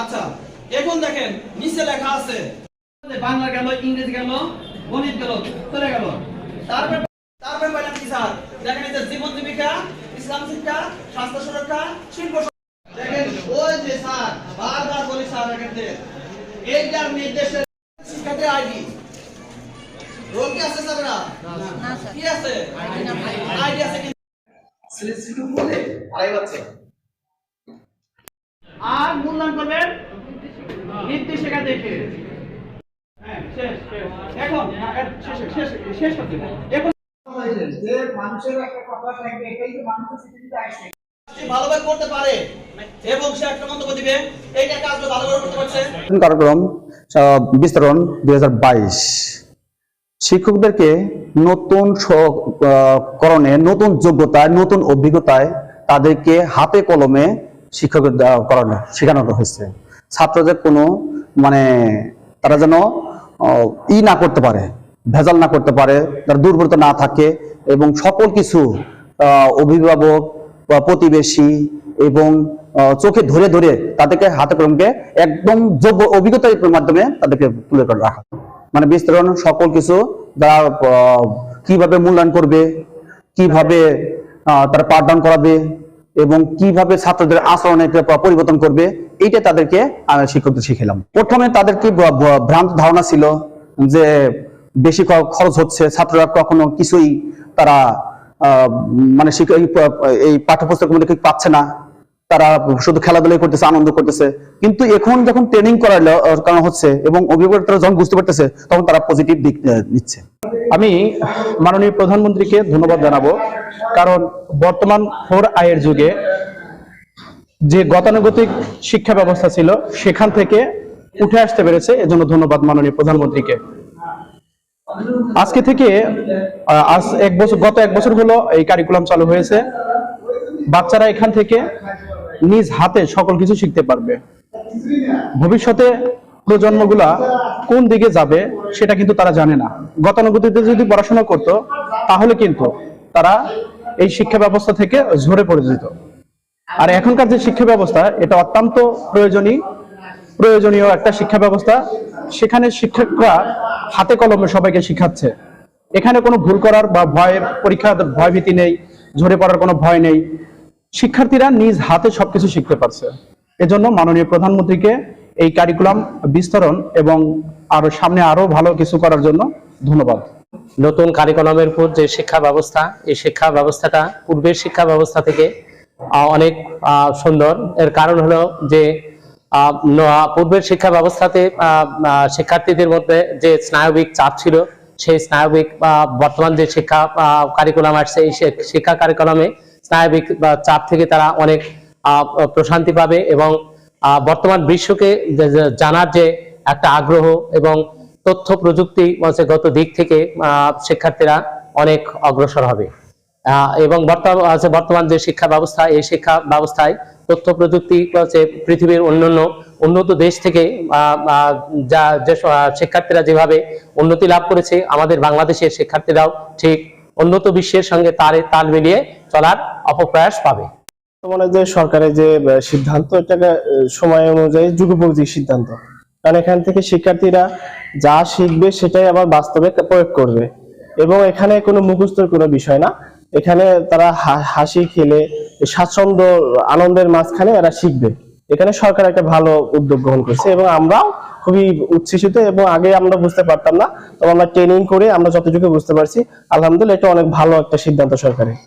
আচ্ছা এখন দেখেন নিচে লেখা আছে বাংলা গেল ইংরেজি গেল গণিত গেল চলে গেল। তারপর তারপর পাইলাম কি স্যার? দেখেন এই জীবন জীবিকা ইসলাম শিক্ষা স্বাস্থ্য সুরক্ষা শিল্প দেখেন ওই যে স্যার বারবার বলি স্যার এখানে এইটার নির্দেশে শিক্ষাতে আইডি রোল কি আছে স্যার না কি আছে? আইডি আছে কি? সিলেক্ট বলে আড়াই বছর। আর মূল্যায়ন করবেন নির্দেশিকা দেখে। হ্যাঁ, শেষ, শেষ। এখন শেষ, শেষ, শেষ করতে এখন যে মানুষের একটা কথা থাকবে এটাই তো মানুষের পৃথিবীতে আসে ভালোভাবে করতে পারে এবং সে একটা মন্তব্য দিবে। এইটা কাজগুলো ভালোভাবে করতে পারছে? কার্যক্রম বিস্তরণ দুই হাজার বাইশ। শিক্ষকদেরকে নতুন আহ, করণে নতুন যোগ্যতায় নতুন অভিজ্ঞতায় তাদেরকে হাতে কলমে শিক্ষক করানো শেখানো হয়েছে। ছাত্রদের কোনো মানে তারা যেন ই না করতে পারে, ভেজাল না করতে পারে, তার দুর্বলতা না থাকে এবং সকল কিছু অভিভাবক প্রতিবেশী এবং চোখে ধরে ধরে তাদেরকে হাতে কলমকে একদম যোগ্য অভিজ্ঞতার মাধ্যমে তাদেরকে তুলে করে রাখা। মানে বিস্তরণ সকল কিছু যারা কীভাবে মূল্যায়ন করবে, কীভাবে তারা পাঠদান করাবে এবং কীভাবে ছাত্রদের আচরণে পরিবর্তন করবে, এইটা তাদেরকে শিক্ষকদের শিখেলাম প্রথমে তাদেরকে ভ্রান্ত ধারণা ছিল যে বেশি খরচ হচ্ছে, ছাত্ররা কখনো কিছুই তারা মানে এই পাঠ্যপুস্তকের মধ্যে পাচ্ছে না। তারা শুধু খেলাধুলাই করতেছে, আনন্দ করতেছে। কিন্তু এখন যখন ট্রেনিং করানো করানো হচ্ছে এবং অভিভাবকরা যখন বুঝতে পারতেছে, তখন তারা পজিটিভ দিক নিচ্ছে। আমি মাননীয় প্রধানমন্ত্রীকে ধন্যবাদ জানাব, কারণ বর্তমান ফোর আয়ের যুগে যে গতানুগতিক শিক্ষা ব্যবস্থা ছিল, সেখান থেকে উঠে আসতে পেরেছে, এজন্য ধন্যবাদ মাননীয় প্রধানমন্ত্রীকে। আজকে থেকে আজ এক বছর, গত এক বছর হলো এই কারিকুলাম চালু হয়েছে। বাচ্চারা এখান থেকে নিজ হাতে সকল কিছু শিখতে পারবে। ভবিষ্যতে প্রজন্মগুলা কোন দিকে যাবে সেটা কিন্তু তারা জানে না। গতানুগতিতে যদি পড়াশোনা করত, তাহলে কিন্তু তারা এই শিক্ষা ব্যবস্থা থেকে ঝরে পড়ে যেত। আর এখনকার যে শিক্ষা ব্যবস্থা, এটা অত্যন্ত প্রয়োজনীয় প্রয়োজনীয় একটা শিক্ষা ব্যবস্থা। সেখানে শিক্ষকরা হাতে কলমে সবাইকে শিখাচ্ছে। এখানে কোনো ভুল করার বা ভয় পরীক্ষার ভয় ভীতি নেই, ঝরে পড়ার কোনো ভয় নেই। শিক্ষার্থীরা নিজ হাতে সবকিছু শিখতে পারছে। এজন্য মাননীয় প্রধানমন্ত্রীকে এই কারিকুলাম বিস্তরণ এবং আরও সামনে আরও ভালো কিছু করার জন্য ধন্যবাদ। নতুন কারিকুলামের উপর যে শিক্ষা ব্যবস্থা, এই শিক্ষা ব্যবস্থাটা পূর্বের শিক্ষা ব্যবস্থা থেকে অনেক সুন্দর। এর কারণ হলো যে পূর্বের শিক্ষা ব্যবস্থাতে শিক্ষার্থীদের মধ্যে যে স্নায়বিক চাপ ছিল, সেই স্নায়বিক বর্তমান যে শিক্ষা কারিকুলাম আসছে, এই শিক্ষা কারিকুলামে স্নায়বিক বা চাপ থেকে তারা অনেক প্রশান্তি পাবে এবং বর্তমান বিশ্বকে জানার যে একটা আগ্রহ এবং তথ্য প্রযুক্তি গত দিক থেকে শিক্ষার্থীরা অনেক অগ্রসর হবে। এবং বর্তমান যে শিক্ষা ব্যবস্থা, এই শিক্ষা ব্যবস্থায় তথ্য প্রযুক্তি পৃথিবীর অন্যান্য উন্নত দেশ থেকে যা, যে শিক্ষার্থীরা যেভাবে উন্নতি লাভ করেছে, আমাদের বাংলাদেশের শিক্ষার্থীরাও ঠিক উন্নত বিশ্বের সঙ্গে তারে, তাল মিলিয়ে চলার অপপ্রয়াস পাবে? বর্তমানে যে সরকারের যে সিদ্ধান্ত, এটাকে সময় অনুযায়ী যুগোপযোগী সিদ্ধান্ত। কারণ এখান থেকে শিক্ষার্থীরা যা শিখবে সেটাই আবার বাস্তবে প্রয়োগ করবে। এবং এখানে কোনো মুখস্থর কোনো বিষয় না। এখানে তারা হাসি খেলে, স্বাচ্ছন্দ্য, আনন্দের মাঝখানে এরা শিখবে। এখানে সরকার একটা ভালো উদ্যোগ গ্রহণ করছে এবং আমরাও খুবই উচ্ছ্বসিত এবং আগে আমরা বুঝতে পারতাম না। তবে আমরা ট্রেনিং করে আমরা যতটুকু বুঝতে পারছি, আলহামদুলিল্লাহ এটা অনেক ভালো একটা সিদ্ধান্ত সরকারের।